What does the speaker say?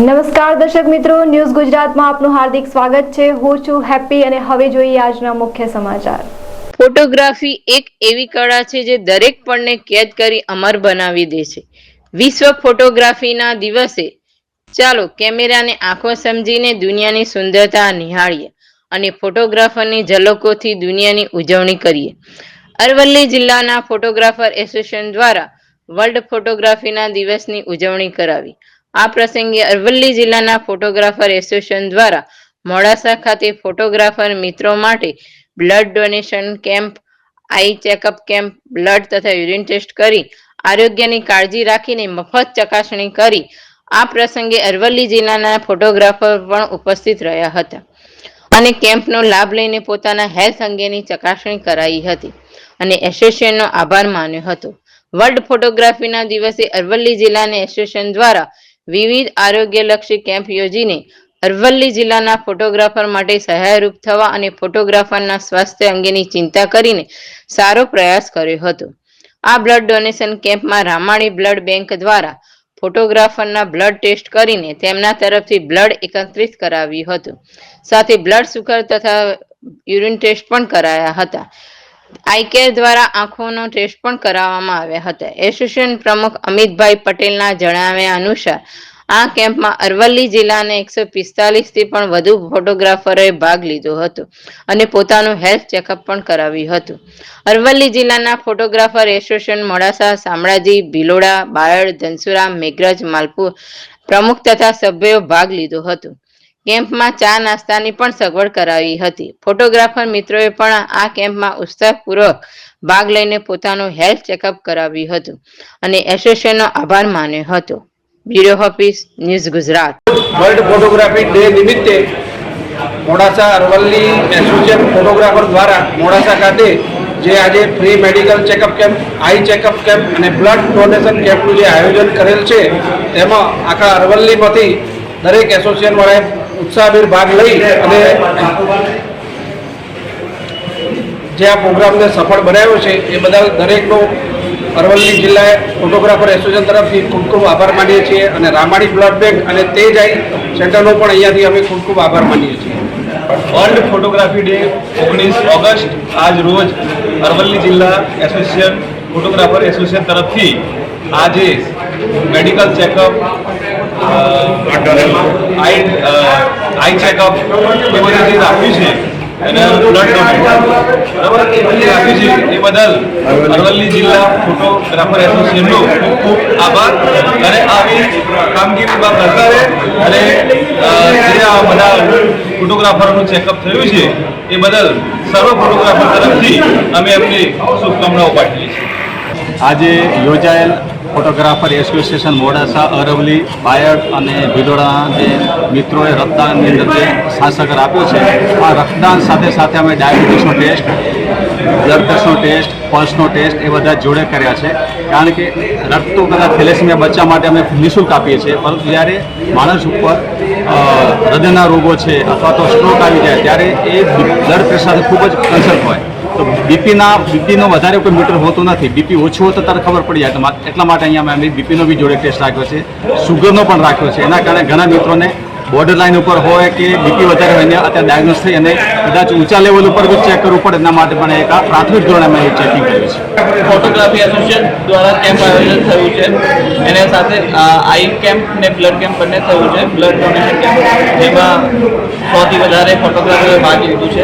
News ગુજરાતમાં આપનું હાર્દિક સ્વાગત છે. હું છું હેપી અને હવે જોઈએ આજના મુખ્ય સમાચાર. ફોટોગ્રાફી એક એવી કળા છે જે દરેક પણને કેદ કરી અમર બનાવી દે છે. વિશ્વ ફોટોગ્રાફીના દિવસે ચાલો કેમેરાને આંખો સમજીને દુનિયાની સુંદરતા નિહાળીએ અને ફોટોગ્રાફરની ઝલકોથી દુનિયાની ઉજવણી કરીએ. અરવલ્લી જિલ્લાના ફોટોગ્રાફર એસોસિએશન દ્વારા વર્લ્ડ ફોટોગ્રાફીના દિવસની ઉજવણી કરાવી. આ પ્રસંગે અરવલ્લી જિલ્લાના ફોટોગ્રાફર એસોસિએશન દ્વારા મોડાસા ખાતે ફોટોગ્રાફર મિત્રો માટે blood donation camp, eye checkup camp, blood તથા યુરિન ટેસ્ટ કરી આરોગ્યની કાળજી રાખીને મફત ચકાસણી કરી. આ પ્રસંગે અરવલ્લી જિલ્લાના ફોટોગ્રાફર પણ ઉપસ્થિત રહ્યા હતા અને કેમ્પનો લાભ લઈને પોતાના હેલ્થ અંગેની ચકાસણી કરાઈ હતી અને એસોસિએશનનો આભાર માન્યો હતો. વર્લ્ડ ફોટોગ્રાફીના દિવસે અરવલ્લી જિલ્લાના એસોસિએશન દ્વારા વિવિધ આરોગ્યલક્ષી કેમ્પ યોજીને અરવલ્લી જિલ્લાના ફોટોગ્રાફર માટે સહાયરૂપ થવા અને ફોટોગ્રાફરના સ્વાસ્થ્ય અંગેની ચિંતા કરીને સારો પ્રયાસ કર્યો હતો. આ બ્લડ ડોનેશન કેમ્પમાં રામાણી બ્લડ બેંક દ્વારા ફોટોગ્રાફરના બ્લડ ટેસ્ટ કરીને તેમના તરફથી બ્લડ એકત્રિત કરાવ્યું હતું. સાથે બ્લડ સુગર તથા યુરિન ટેસ્ટ પણ કરાયા હતા. આઈકેર દ્વારા આંખોનો ટેસ્ટ પણ કરાવવામાં આવ્યા હતા. એસોસિએશન પ્રમુખ અમિતભાઈ પટેલના જણાવ્યા અનુસાર, આ કેમ્પમાં અરવલ્લી જિલ્લાના એકસો પિસ્તાલીસથી પણ વધુ ફોટોગ્રાફરોએ ભાગ લીધો હતો અને પોતાનું હેલ્થ ચેકઅપ પણ કરાવ્યું હતું. અરવલ્લી જિલ્લાના ફોટોગ્રાફર એસોસિએશન મોડાસા, શામળાજી, ભિલોડા, બાયડ, ધનસુરા, મેઘરજ, માલપુર પ્રમુખ તથા સભ્યો ભાગ લીધો હતો. કેમ્પમાં ચા નાસ્તાની પણ સગવડ કરાવી હતી. ફોટોગ્રાફર મિત્રોએ પણ આ કેમ્પમાં ઉત્સાહપૂર્વક ભાગ લઈને પોતાનું હેલ્થ ચેકઅપ કરાવ્યું હતું અને એસોસિએશનનો આભાર માન્યો હતો. Bureau office, news Gujarat. World photography day નિમિત્તે મોડાસા અરવલ્લી એસોસિએશન ફોટોગ્રાફર દ્વારા મોડાસા ખાતે જે આજે free medical checkup camp, eye checkup camp અને બ્લડ ડોનેશન કેમ્પનું જે આયોજન કરેલ છે, તેમાં આખા અરવલ્લીમાંથી દરેક એસોસિએશન વાળાએ ઉત્સાહભેર ભાગ લઈ અને જે આ પ્રોગ્રામને સફળ બનાવ્યો છે એ બધા દરેકનો અરવલ્લી જિલ્લા ફોટોગ્રાફર એસોસિએશન તરફથી ખૂબ ખૂબ આભાર માનીએ છીએ અને રામાણી બ્લડ બેંક અને તે આઈ સેન્ટરનો પણ અહીંયાથી અમે ખૂબ ખૂબ આભાર માનીએ છીએ. વર્લ્ડ ફોટોગ્રાફી ડે ઓગણીસ ઓગસ્ટ આજ રોજ અરવલ્લી જિલ્લા એસોસિએશન ફોટોગ્રાફર એસોસિએશન તરફથી આજે મેડિકલ ચેકઅપ આઈ ચેકઅપ એ બધી છે. અને બરાબર? એ છે. એ બદલ અરવલ્લી જિલ્લા ફોટોગ્રાફર એસોસિએશનનો ખૂબ ખૂબ આભાર. અને આવી કામગીરી બાદ કરતા અને બધા ફોટોગ્રાફરનું ચેકઅપ થયું છે, એ બદલ સર્વ ફોટોગ્રાફર તરફથી અમે એમની શુભકામનાઓ પાઠવી છે આજે યોજાયેલ ફોટોગ્રાફર એસોસિએશન મોડાસા અરવલી બાયડ અને ભિલોડાના જે મિત્રોએ રક્તદાનની અંદર જે સાહસગર આપ્યો છે, આ રક્તદાન સાથે સાથે અમે ડાયાબિટીસનો ટેસ્ટ, બ્લડ પ્રેશરનો ટેસ્ટ, પલ્સનો ટેસ્ટ એ બધા જોડે કર્યા છે. કારણ કે રક્ત કદાચ થેલેસમિયા બચ્ચા માટે અમે નિઃશુલ્ક આપીએ છીએ, પરંતુ જ્યારે માણસ ઉપર હૃદયના રોગો છે અથવા તો સ્ટ્રોક આવી જાય, ત્યારે એ બ્લડ પ્રેશર સાથે ખૂબ જ કન્સર્ન હોય. તો બીપીના બીપીનો વધારે કોઈ મીટર હોતું નથી. બીપી ઓછું હોય તો તરત ખબર પડી જાય. એટલા માટે અહીંયા મેં બીપીનો બી જોડે ટેસ્ટ રાખ્યો છે. સુગરનો પણ રાખ્યો છે. એના કારણે ઘણા મિત્રોને બોર્ડર લાઇન ઉપર હોય કે બીપી વધારે હોય અત્યારે ડાયગ્નોસ થઈ અને કદાચ ઊંચા લેવલ ઉપર બી ચેક કરવું પડે. એના માટે પણ એક પ્રાથમિક ધોરણે અમે ચેકિંગ કર્યું છે. ફોટોગ્રાફી એસોસિએશન દ્વારા કેમ્પ આયોજન થયું છે. એના સાથે આઈ કેમ્પ ને બ્લડ કેમ્પ બંને થયું છે. બ્લડ ડોનેશન કેમ્પ જેમાં સૌથી વધારે ફોટોગ્રાફરોએ ભાગ લીધું છે.